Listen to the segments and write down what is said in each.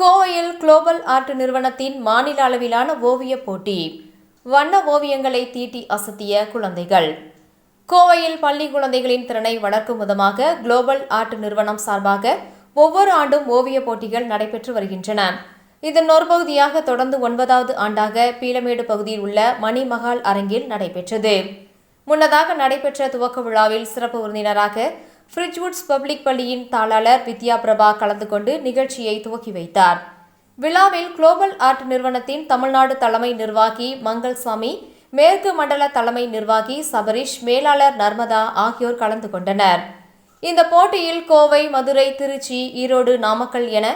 கோவையில் global art நிறுவனத்தின் மாநில அளவிலான ஓவியப் போட்டி. வண்ண ஓவியங்களை தீட்டி அசத்திய குழந்தைகள். கோவையில் பள்ளி குழந்தைகளின் திறனை வளர்க்கும் விதமாக குளோபல் ஆர்ட் நிறுவனம் சார்பாக ஒவ்வொரு ஆண்டும் ஓவியப் போட்டிகள் நடைபெற்று வருகின்றன. இதன் ஒரு பகுதியாக தொடர்ந்து ஒன்பதாவது ஆண்டாக பீலமேடு பகுதியில் உள்ள மணிமகால் அரங்கில் நடைபெற்றது. முன்னதாக நடைபெற்ற துவக்க விழாவில் சிறப்பு விருந்தினராக ஃப்ரிட்ஜ்வுட்ஸ் பப்ளிக் பள்ளியின் தாளாளர் வித்யா பிரபா கலந்து கொண்டு நிகழ்ச்சியை துவக்கி வைத்தார். விழாவில் குளோபல் ஆர்ட் நிறுவனத்தின் தமிழ்நாடு தலைமை நிர்வாகி மங்கள்சாமி மேற்கு மண்டல தலைமை நிர்வாகி சபரிஷ் மேலாளர் நர்மதா ஆகியோர் கலந்து கொண்டனர். இந்த போட்டியில் கோவை மதுரை திருச்சி ஈரோடு நாமக்கல் என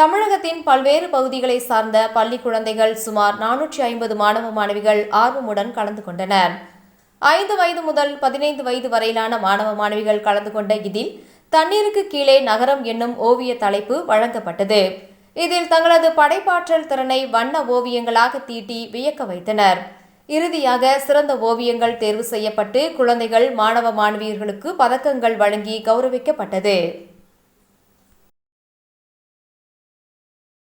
தமிழகத்தின் பல்வேறு பகுதிகளை சார்ந்த பள்ளி குழந்தைகள் சுமார் நானூற்றி ஐம்பது மாணவ மாணவிகள் ஆர்வமுடன் கலந்து கொண்டனர். ஐந்து வயது முதல் பதினைந்து வயது வரையிலான மாணவ மாணவிகள் கலந்து கொண்ட இதில் தண்ணீருக்கு கீழே நகரம் என்னும் ஓவிய தலைப்பு வழங்கப்பட்டது. இதில் தங்களது படைப்பாற்றல் திறனை வண்ண ஓவியங்களாக தீட்டி வியக்க வைத்தனர். இறுதியாக சிறந்த ஓவியங்கள் தேர்வு செய்யப்பட்டு குழந்தைகள் மாணவ மாணவியர்களுக்கு பதக்கங்கள் வழங்கி கௌரவிக்கப்பட்டது.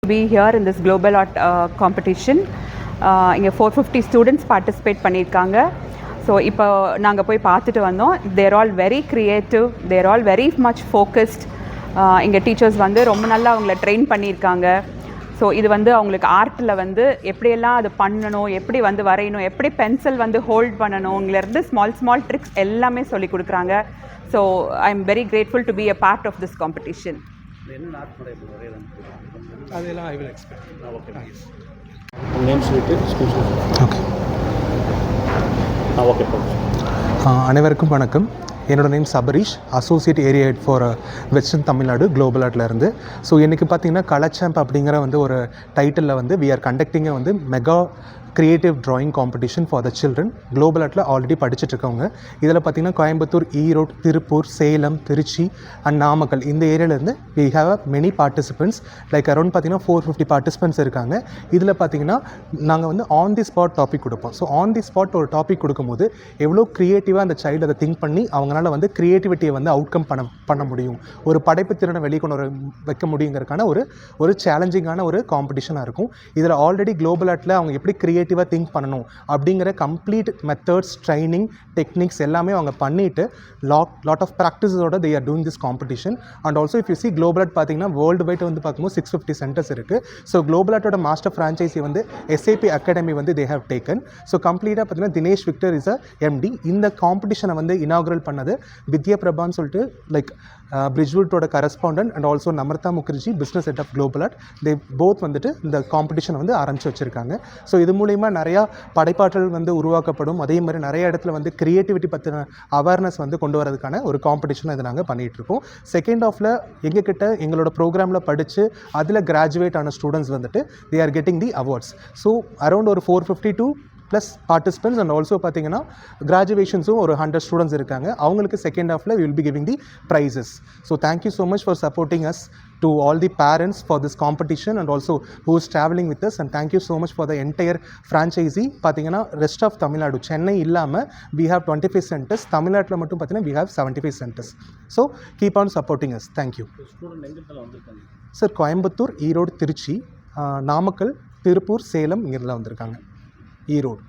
Be here in this global art uh, competition. இங்கே ஃபோர் ஃபிஃப்டி ஸ்டூடெண்ட்ஸ் பார்ட்டிசிபேட் பண்ணியிருக்காங்க. ஸோ இப்போ நாங்கள் போய் பார்த்துட்டு வந்தோம். They're all very creative they're all very much focused இங்கே டீச்சர்ஸ் வந்து ரொம்ப நல்லா அவங்கள ட்ரெயின் பண்ணியிருக்காங்க. ஸோ இது வந்து அவங்களுக்கு ஆர்ட்டில் வந்து எப்படியெல்லாம் அது பண்ணணும் எப்படி வந்து வரையணும் எப்படி பென்சில் வந்து ஹோல்ட் பண்ணணுங்கிறது ஸ்மால் ஸ்மால் ட்ரிக்ஸ் எல்லாமே சொல்லி கொடுக்குறாங்க. So I am very grateful to be a part of this competition அதெல்லாம் I will expect okay name சொல்லிட்டு ஓகே ஆ ஓகே அனைவருக்கும் வணக்கம். என்னோட name Sabareesh. Associate area head for western Tamil Nadu global ஆர்ட்ல இருந்து. So இன்றைக்கி பார்த்தீங்கன்னா கலச்சாம்ப் அப்படிங்கிற வந்து ஒரு டைட்டிலில் வந்து வி ஆர் கண்டக்டிங்கை வந்து mega creative drawing competition for the children global ஆர்ட்டில் already படிச்சுட்டு இருக்கவங்க இதில் பார்த்தீங்கன்னா கோயம்புத்தூர் ஈரோடு திருப்பூர் சேலம் திருச்சி அண்ட் நாமக்கல் இந்த ஏரியாவிலேருந்து we have a many participants like around பார்த்தீங்கன்னா ஃபோர் ஃபிஃப்டி பார்ட்டிசிபெண்ட்ஸ் இருக்காங்க இதில் பார்த்தீங்கன்னா நாங்கள் வந்து ஆன் தி ஸ்பாட் டாபிக் கொடுப்போம் ஸோ ஆன் தி ஸ்பாட் ஒரு டாபிக் கொடுக்கும்போது எவ்வளோ க்ரியேட்டிவாக அந்த சைல்டு அதை திங்க் பண்ணி அவங்களால வந்து க்ரியேட்டிவிட்டியை வந்து அவுட்கம் பண்ண பண்ண முடியும் ஒரு படைப்பு திறனை வெளிக்கொண்டு வர வைக்க முடியுங்கிறதுக்கான ஒரு ஒரு சேலஞ்சிங்கான ஒரு காம்படிஷனாக இருக்கும் இதில் ஆல்ரெடி குளோபல் ஆர்ட்டில் அவங்க எப்படி க்ரியேட் க்ரியேட்டிவாக திங்க் பண்ணணும். அப்படிங்கிற கம்ப்ளீட் மெத்தட்ஸ் ட்ரைனிங் டெக்னிக்ஸ் எல்லாமே அவங்க பண்ணிட்டு lot lot of ப்ராக்டிஸோட they are doing this competition and also if you see global பார்த்தீங்கன்னா வேர்ல்டு வைட் வந்து பார்க்கும்போது சிக்ஸ் ஃபிஃப்டி சென்டர்ஸ் இருக்குது ஸோ குளோபல் மாஸ்டர் ஃப்ரான்ச்சைசி வந்து எஸ்ஏபி அகாடமி வந்து தே ஹவ் டேக்கன் ஸோ கம்ப்ளீட்டாக பார்த்தீங்கன்னா Dinesh Victor is a MD இந்த காம்படிஷனை வந்து இனாகுரல் பண்ணது வித்யா பிரபான்னு சொல்லிட்டு like பிரிஜ்வுட்டோட correspondent and also Namrata Mukherjee business head of global art they both வந்துட்டு இந்த காம்படிஷனை வந்து ஆரம்பிச்சு வச்சுருக்காங்க. ஸோ இது மூலிமா நிறையா படைப்பாற்றல் வந்து உருவாக்கப்படும். அதே மாதிரி நிறைய இடத்துல வந்து கிரியேட்டிவிட்டி பற்றின அவேர்னஸ் வந்து கொண்டு வரதுக்கான ஒரு காம்படிஷனை இதை நாங்கள் பண்ணிகிட்ருக்கோம் செகண்ட் ஆஃபில் எங்ககிட்ட எங்களோட ப்ரோக்ராமில் படித்து அதில் கிராஜுவேட் ஆன ஸ்டூடெண்ட்ஸ் வந்துட்டு they are getting the awards so around ஒரு four fifty two plus participants and also பார்த்தீங்கன்னா கிராஜுவேஷன்ஸும் ஒரு ஹண்ட்ரட் ஸ்டூடெண்ட்ஸ் இருக்காங்க. அவங்களுக்கு செகண்ட் ஹாஃபில் will be giving the prizes so thank you so much for supporting us to all the parents for this competition and also who is travelling with us and thank you so much for the entire franchisee பார்த்தீங்கன்னா rest of Tamil Nadu Chennai இல்லாமல் we have twenty five centres தமிழ்நாட்டில் மட்டும் பார்த்தீங்கன்னா we have seventy five centres so keep on supporting us thank you sir Coimbatore Erode Trichy Namakkal Tiruppur Salem இங்கெல்லாம் வந்திருக்காங்க. ஈரோடு.